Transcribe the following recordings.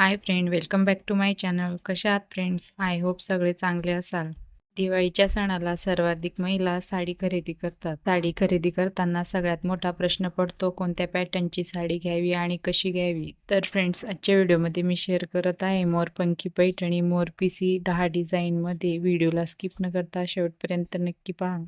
Hi friend welcome back to my channel कशा आहात friends I hope सगळे चांगले असाल. दिवाळीच्या सणाला सर्वाधिक महिला साडी खरेदी करतात. साडी खरेदी करताना सगळ्यात मोठा प्रश्न पडतो कोणत्या पॅटर्नची साडी घ्यावी आणि कशी घ्यावी? तर फ्रेंड्स आजच्या व्हिडिओमध्ये मी शेअर करत आहे मोरपंखी पैठणी मोरपिसी दहा डिझाईनमध्ये व्हिडिओला स्किप न करता शेवटपर्यंत नक्की पहा.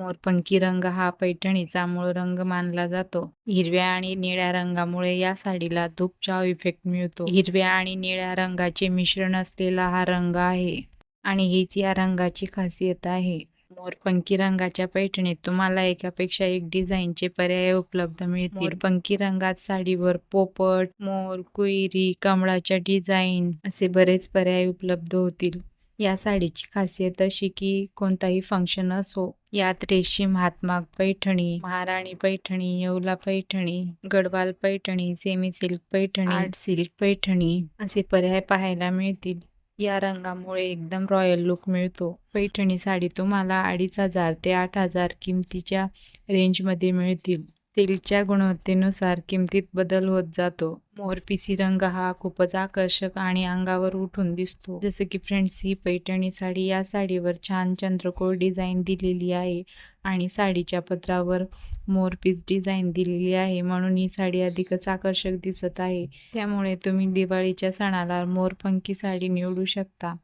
मोरपंखी रंग हा पैठणीचा मूळ रंग मानला जातो. हिरव्या आणि निळ्या रंगामुळे या साडीला धूपचाव इफेक्ट मिळतो. हिरव्या आणि निळ्या रंगाचे मिश्रण असलेला हा रंग आहे आणि हीच या रंगाची खासियत आहे. मोरपंखी रंगाच्या पैठणीत तुम्हाला एकापेक्षा एक डिझाईनचे पर्याय उपलब्ध मिळतील. मोरपंखी रंगात साडीवर पोपट मोर कुईरी कमळाच्या डिझाईन असे बरेच पर्याय उपलब्ध होतील. या साडीची खासियत अशी की कोणताही फंक्शन असो यात रेशीम हातमाग Paithani Maharani Paithani Yeola Paithani Gadwal Paithani semi silk Paithani art silk Paithani असे पर्याय पाहायला मिळतील. या रंगामुळे एकदम रॉयल लुक मिळतो. पैठणी साडी तुम्हाला अडीच हजार ते आठ हजार किमतीच्या रेंजमध्ये मिळतील. सिल्कच्या गुणवत्तेनुसार किमतीत बदल होत जातो. मोरपिसी रंग हा खूपच आकर्षक आणि अंगावर उठून दिसतो. जसं की फ्रेंड्स ही पैठणी साडी या साडीवर छान चंद्रकोर डिझाईन दिलेली आहे आणि साडीच्या पत्रावर मोरपीस डिझाईन दिलेली आहे म्हणून ही साडी अधिकच आकर्षक दिसत आहे. त्यामुळे तुम्ही दिवाळीच्या सणाला मोरपंखी साडी निवडू शकता.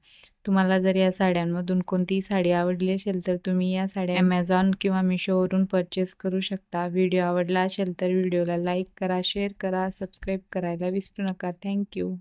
तुम्हाला जर या साड्यांमधून कोणतीही साडी आवडली असेल तर तुम्ही या साड्या ॲमेझॉन किंवा मिशोवरून परचेस करू शकता. व्हिडिओ आवडला असेल तर व्हिडिओला लाईक करा शेअर करा सबस्क्राईब करायला विसरू नका थँक्यू